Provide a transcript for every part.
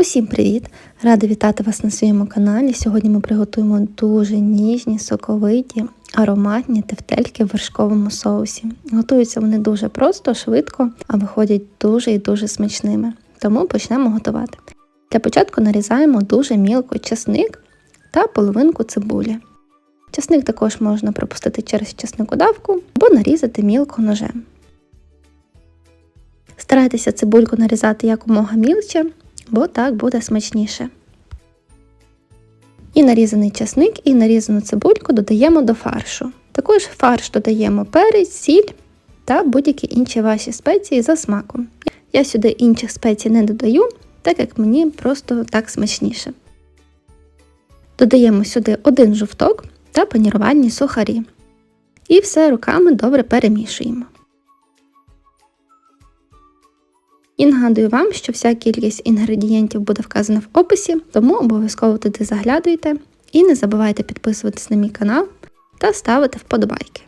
Усім привіт! Рада вітати вас на своєму каналі. Сьогодні ми приготуємо дуже ніжні, соковиті, ароматні тефтельки в вершковому соусі. Готуються вони дуже просто, швидко, а виходять дуже і дуже смачними. Тому почнемо готувати. Для початку нарізаємо дуже мілко чесник та половинку цибулі. Часник також можна пропустити через чесникодавку або нарізати мілко ножем. Старайтеся цибульку нарізати якомога мілче, бо так буде смачніше. І нарізаний часник, і нарізану цибульку додаємо до фаршу. Також в фарш додаємо перець, сіль та будь-які інші ваші спеції за смаком. Я сюди інших спецій не додаю, так як мені просто так смачніше. Додаємо сюди один жовток та панірувальні сухарі. І все руками добре перемішуємо. І нагадую вам, що вся кількість інгредієнтів буде вказана в описі, тому обов'язково туди заглядуйте і не забувайте підписуватись на мій канал та ставити вподобайки.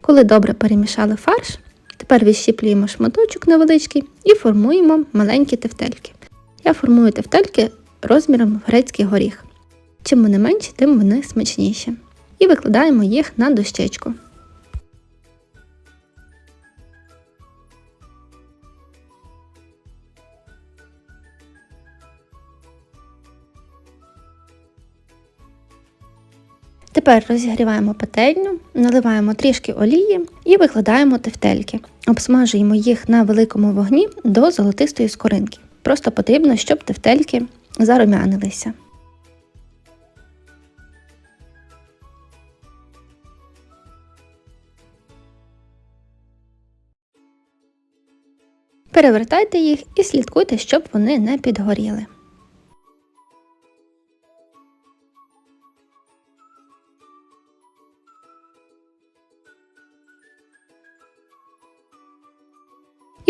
Коли добре перемішали фарш, тепер відщіплюємо шматочок невеличкий і формуємо маленькі тефтельки. Я формую тефтельки розміром грецький горіх. Чим вони менші, тим вони смачніші. І викладаємо їх на дощечку. Тепер розігріваємо пательню, наливаємо трішки олії і викладаємо тефтельки. Обсмажуємо їх на великому вогні до золотистої скоринки. Просто потрібно, щоб тефтельки зарумянилися. Перевертайте їх і слідкуйте, щоб вони не підгоріли.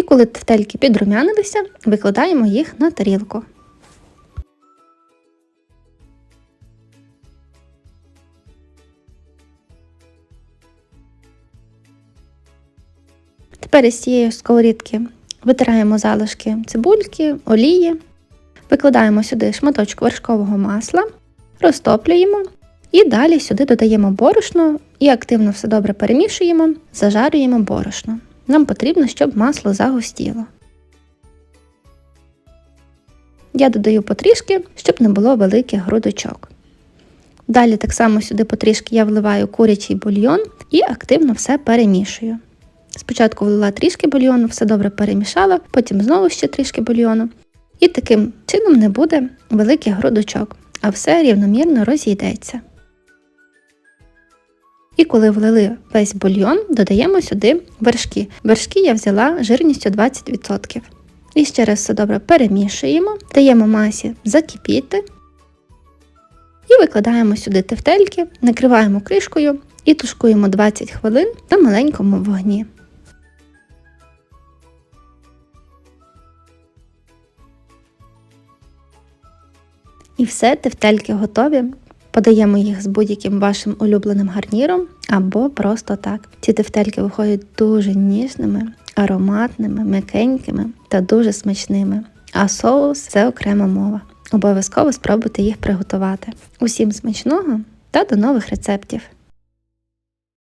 Коли тефтельки підрумянилися, викладаємо їх на тарілку. Тепер із цієї сковорідки витираємо залишки цибульки, олії, викладаємо сюди шматочок вершкового масла, розтоплюємо і далі сюди додаємо борошно і активно все добре перемішуємо, зажарюємо борошно. Нам потрібно, щоб масло загустіло. Я додаю потрішки, щоб не було великих грудочок. Далі так само сюди потрішки я вливаю курячий бульйон і активно все перемішую. Спочатку влила трішки бульйону, все добре перемішала, потім знову ще трішки бульйону. І таким чином не буде великих грудочок, а все рівномірно розійдеться. І коли влили весь бульйон, додаємо сюди вершки. Вершки я взяла жирністю 20%. І ще раз все добре перемішуємо, даємо масі закипіти. І викладаємо сюди тефтельки, накриваємо кришкою і тушкуємо 20 хвилин на маленькому вогні. І все, тефтельки готові. Подаємо їх з будь-яким вашим улюбленим гарніром або просто так. Ці тефтельки виходять дуже ніжними, ароматними, м'якенькими та дуже смачними. А соус це окрема мова. Обов'язково спробуйте їх приготувати. Усім смачного та до нових рецептів!